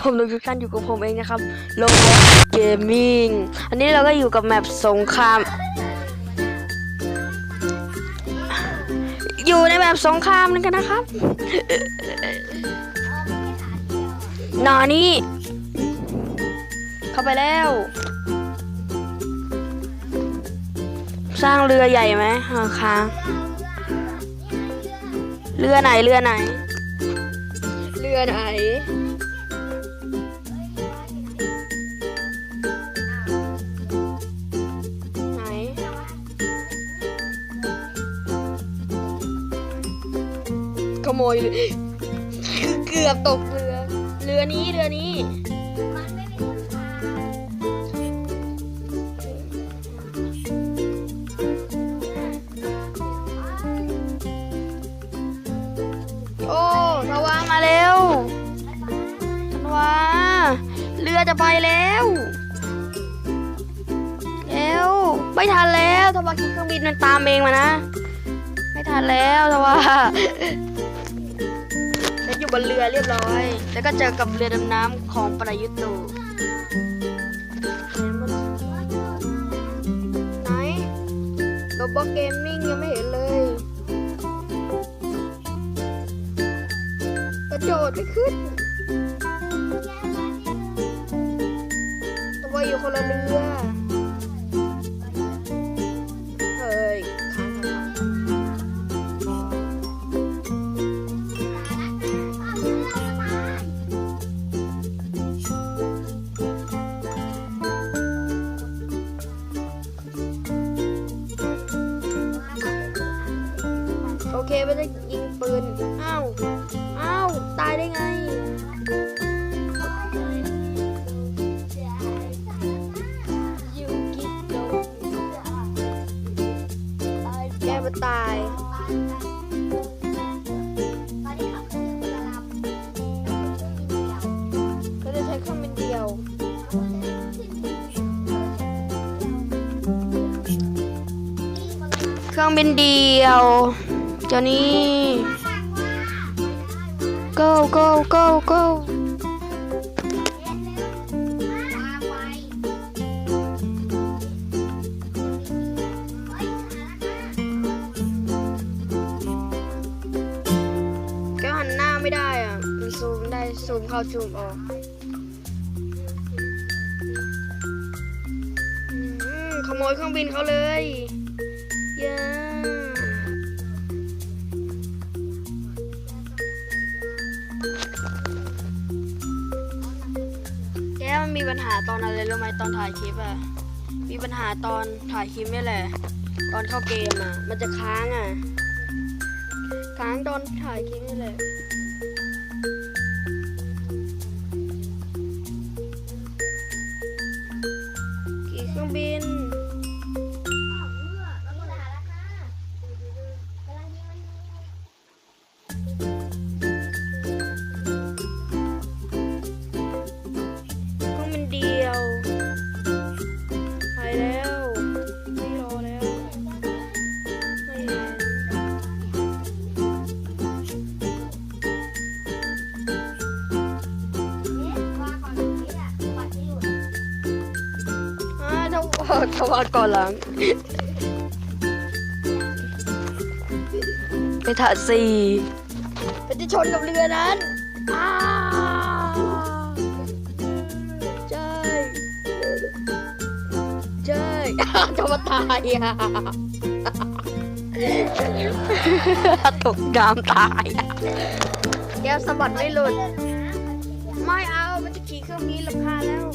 ชมทุกท่านอยู่กับผมเองนะครับโลบอเกมมิ่งอันนี้เราก็อยู่กับแมปสงคราม อยู่ในแมปสงครามนั่นกันนะครับหนอนี่เข้าไปแล้ว สร้างเรือใหญ่ไหมค้างเรือไหนเรือไหน เรือไหน โมยเลยเกือบตกเรือ เรือนี้เรือนี้โอ้ทวามาเร็วทวาเรือจะไปแล้วเร็วไม่ทันแล้วทวาขี่เครื่องบินมันตามเองมานะ ไม่ทันแล้วทวา บนเรือเรียบร้อย แล้วก็เจอกับเรือดำน้ำของประยุทธ์ตูไหนโรบอทเกมมิ่งยังไม่เห็นเลย กระโดดไม่ขึ้นตัวอยู่คนละเรือ ยิงปืนอ้าวอ้าวตายได้ไง ยูกิโดแกมาตาย ก็จะใช้เครื่องบินเดียว เครื่องบินเดียวเจ้านี้ go go go go แกหันหน้าไม่ได้อะ มันซูมได้ซูมเข้าซูมออกขโมยเครื่องบินเขาเลย เย้ มีปัญหาตอนอะไรรู้ไหมตอนถ่ายคลิปอะมีปัญหาตอนถ่ายคลิปนี่แหละ ตอนเข้าเกมอะมันจะค้างอะค้างตอนถ่ายคลิปนี่แหละ ทวารทวารก่อนหลัง ไปถ่ายสี่ไปจะชนกับเรือนั้นอ้าวใช่ใช่จะมาตายอะตกน้ำตายอะแก้วสะบัดไม่หลุด ไม่เอา มันจะขี่เครื่องบินลำคาญแล้ว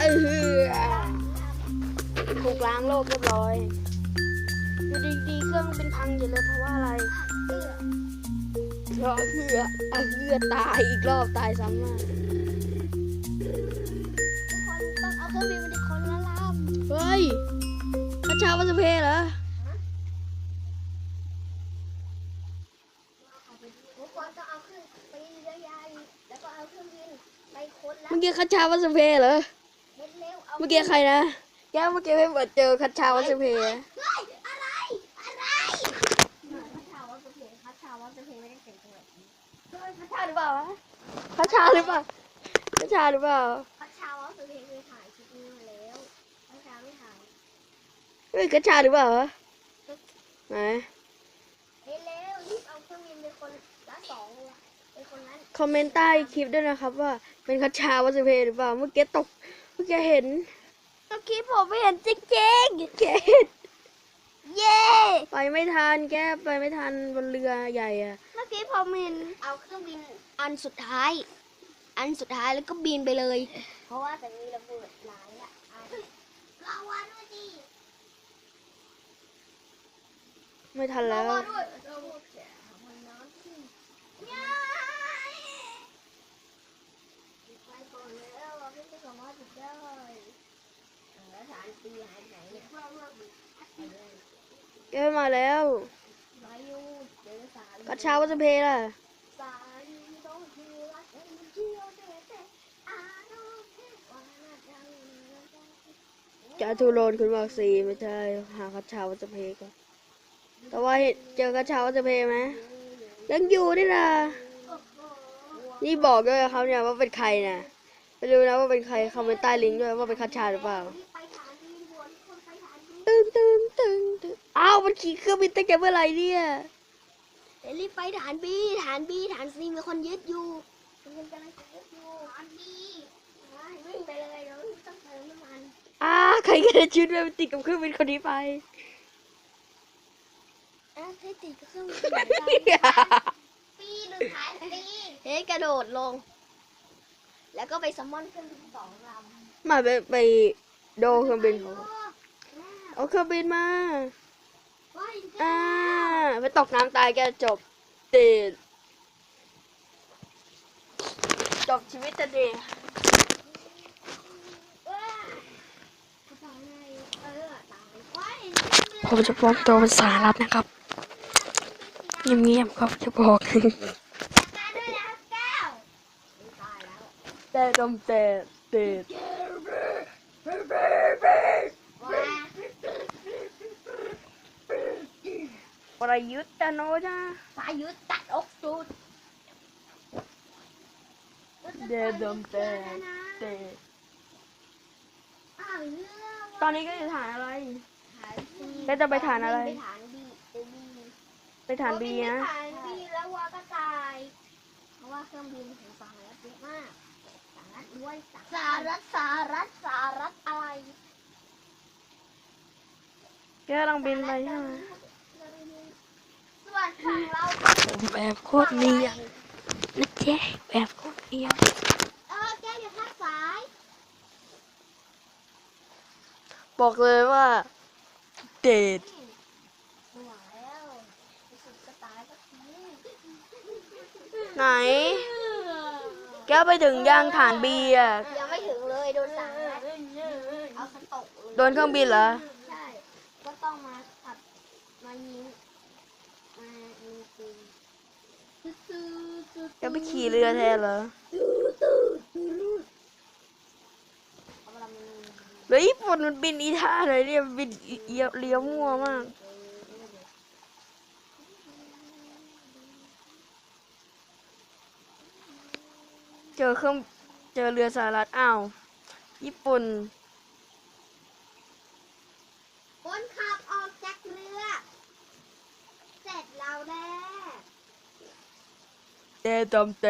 เออถูกล้างโลกเรียบร้อยอยู่ดีๆเครื่องเป็นพังอยู่เลยเพราะว่าอะไรเพราะเหืออะเหือตายอีกรอบตายซ้ำอะเฮ้ยพระชาวัสเพเหรอ เมื่อกี้คัชชาวัสเพเหรอ เมื่อกี้ใครนะแกเมื่อกี้ไม่เปิดเจอคัชชาวัสเพอะไรอะไรพัชชาวัสเพพัชชาวัสเพไม่ได้เก่งเลยคัชชาหรือเปล่าวะคัชชาหรือเปล่าคัชชาหรือเปล่าพัชชาวัสเพเคยถ่ายคลิปนี้มาแล้วพัชชาไม่ถ่ายเฮ้ยคัชชาหรือเปล่าวะไหนเฮ้ยเร็วรีบเอาเครื่องบินไปคนละสองเลยอะไป คนนั้นคอมเมนต์ใต้คลิปด้วยนะครับ ว่าเป็นคัชชาวัสเพหรือเปล่า เมื่อกี้ตก เมื่อกี้เห็นเมื่อกี้ผมไม่เห็นจริงๆแกเห็นเย้ไปไม่ทันแกไปไม่ทันบนเรือใหญ่อะเมื่อกี้ผมเห็นเอาเครื่องบินอันสุดท้าย อันสุดท้ายแล้วก็บินไปเลย เพราะว่าแต่มีระเบิดหลายอะอันลาวาด้วยดิไม่ทันแล้วด้วยเราแกะมันน้ำขึ้นย้ายไปก่อน แล้วเราไม่สามารถหยุดได้แล้วฐานตีหายไหนเนี่ยแกมาแล้วมาอยู่เจอสารคัชาวัสเพล่ะจังจาทูโรนคุณบอกสีไม่ใช่หาคัชชาวัสเพก่อนแต่ว่าเห็นเจอคัชชาวัสเพไหมยังอยู่นี่นะนี่บอกด้วยครับเนี่ยว่าเป็นใครนะ ไม่รู้นะว่าเป็นใครคอมเมนต์ใต้ลิงก์ด้วยว่าเป็นคัชชาหรือเปล่าไปฐานบินด่วนคนไปฐานบินตึงตึงตึงตึงอ้าวมันขี่เครื่องบินตั้งแต่เมื่อไหร่เนี่ยเดี๋ยวรีบไปฐานบีฐานบีฐานซีมีคนยึดอยู่มันกำลังจะยึดอยู่ฐานบีวิ่งไปเลยเราต้องเติมน้ำมันอ้าใครกันจะชุดไปติดกับเครื่องบินคนนี้ไปอะเฮ้ยติดกับเครื่องบินเหมือนกันปีหนึ่งฐานปีเฮ้ยกระโดดลง แล้วก็ไปซัมมอนเครื่องบินสองลำมาไปไปโดเครื่องบินเขาเอาเครื่องบินมาว้ายอ่าไปตกน้ำตายแกจบติดจบชีวิตจะดีว้ายกระเป๋าไงเออตายว้ายผมจะบอกตัวเป็นสารับนะครับเงียบๆครับจะบอก จัดการด้วยนะแก้วตายแล้ว แต่ ดมแต่ติดว้าประยุทธ์จันโอจ้าสายยุดตัดอกสูดเดดมแต่ติดอ้าวเรื่องตอนนี้ก็จะฐานอะไรฐานบีแล้วจะไปฐานอะไร ไปฐานบีไปบีไปฐานบีนะฐานบีแล้ววากระต่าย เพราะว่าเครื่องบินของสหรัฐเยอะมากสหรัฐ ด้วยสหรัฐสหรัฐสหรัฐอะไรแกกำลังบินไปใช่ไหมส่วนฝั่งเราผมแบบโคตรเนียนนะเจ๊แบบโคตรเนียนเออแกอย่าทักสาย บอกเลยว่า เด็ดไม่ไหวแล้วรู้สึก จะตายสักทีไหนแกไปถึงย่างฐานบีอะยังไม่ถึงเลยโดนสั่งแล้วเอาสตกเลยโดนเครื่องบินเหรอ ใช่ ก็ต้องมาขับมายิงมายิงปืนแกไปขี่เรือแทนเหรอเอาเวลามันเรือญี่ปุ่นมันบินอีท่าไหนเนี่ยบินเลี้ยวเลี้ยวมั่วมาก อเครื่องเจอเรือสหรัฐอ้าว ญี่ปุ่น คนขับออกจากเรือ เสร็จเราแน่เตตอมเต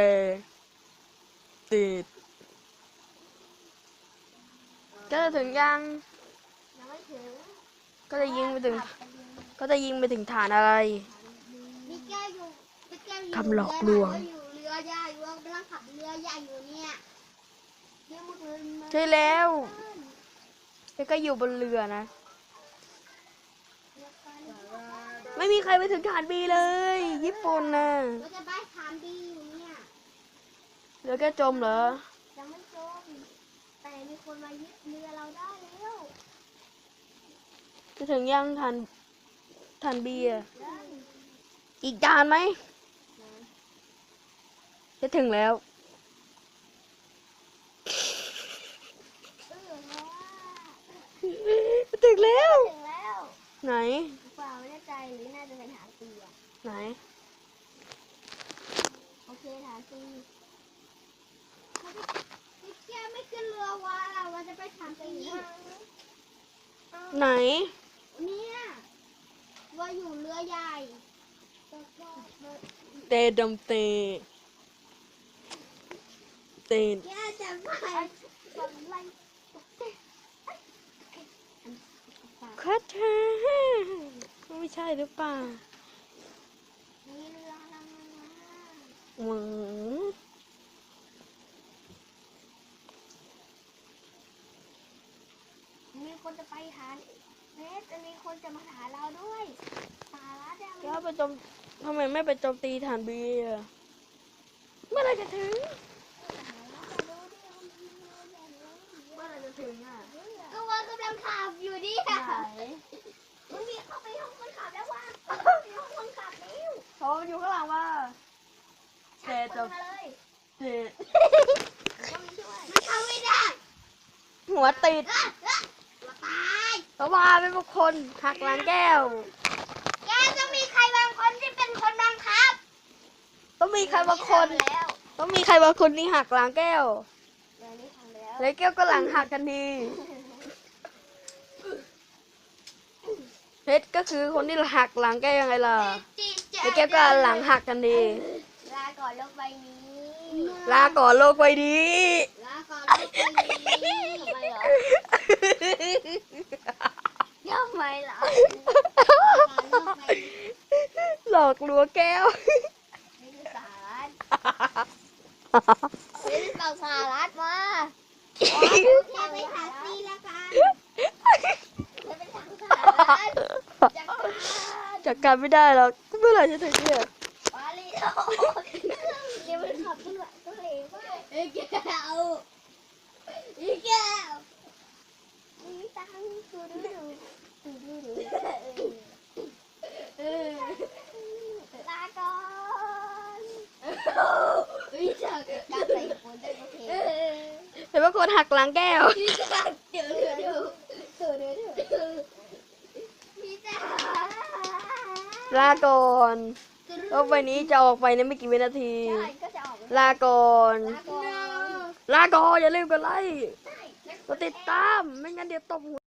ติดก็จะถึงยังถึง ก็จะยิงไปถึงขับกันดีก็จะยิงไปถึงฐานอะไร มีแก้วอยู่มีแก้วอยู่คำหลอกลวง เรืออยู่เรือ ใหญ่อยู่กำลังขับเรือใหญ่อยู่เนี่ยเดี๋ยวมึงเดินมาใช่แล้วแล้วก็อยู่บนเรือนะ ไม่มีใครไปถึงฐานบีเลย ญี่ปุ่นนะเราจะไปถามดีอยู่เนี่ยเรือแค่จมเหรอ ยังไม่จมแต่มีคนมายึดเรือเราได้แล้วจะถึงยังฐานฐานบีอะได้อีกจานไหม จะถึงแล้วเออแล้วถึงแล้ว ถึงแล้วไหนเปล่าไม่แน่ใจหรือน่าจะเป็นฐานตีอะไหน โอเคฐานตีพี่แกไม่ขึ้นเรือวะว่าจะไปฐานตีไหน เนี่ยว่าอยู่เรือใหญ่เตดมเต เตนแกจะไปบังไล่คัทเธอไม่ใช่หรือเปล่ามีเรือลำนึงนะหมึงมีคนจะไปฐานเนสจะมีคนจะมาหาเราด้วยสาระเนี่ยแล้วไปโจมทำไมไม่ไปโจมตีฐานบีอะเมื่อไหรจะถึง เมื่อไหรจะถึงอะ ก็ว่ากำลังขับอยู่ดิ ไหน มึงมีเข้าไปห้องคนขับแล้วว่ะมีห้องคนขับแล้ว โทรอยู่ข้างหลังว่า ชักปืนมาเลย เจ็ด ก็มีช่วยมันเข้าไม่ได้ หัว ติดอะอะตัวตายตะวาเป็นบุคคลหักหลังแก้ว แกต้องมีใครบางคนที่เป็นคนบังคับต้องมีใครบางคนเดี๋ยวแล้วต้องมีใครบางคนที่หักหลังแก้ว เดี๋ยวนี้ทำแล้ว แล้วแก้วก็หลังหักทันทีเพชรก็คือคนที่หักหลังแก้วยังไงล่ะแล้วแก้วก็หลังหักทันทีลาก่อนโลกใบนี้ ลาก่อนโลกไปดีลาก่อนโลกใบนี้ ทำไมเหรอทำไมเหรอลาก่อนโลกใบนี้หลอกลัวแก้วนี่สารัตนี่คือฝั่งสารัตมาแค่ไปหาซีล้วกันจะไปทางสารัตจาการจัดการไม่ได้หรอกเมื่อไหร่จะถึงเนี่ย ปาลีโอเดี๋ยวมันขับขึ้นมาตัวเหลวมากไอ้แก้วไอ้แก้วมีตังค์ดูดูดูดูดูดูลาก่อนเฮ้ยจากการใส่หัวได้โอเค เห็ นหักหลังแก้ว เดี๋ยวเดี๋ยวเดี๋ยวเดี๋ยวเดี๋ยวเดี๋ยวพี่จ๋าลาก่อนโลกใบนี้จะออกไปในไม่กี่วินาที ใช่ก็จะออกลาก่อน ลาก่อนลาก่อนอย่าลืมกดไลค์กดติดตาม ไม่งั้นเดี๋ยวตบหัว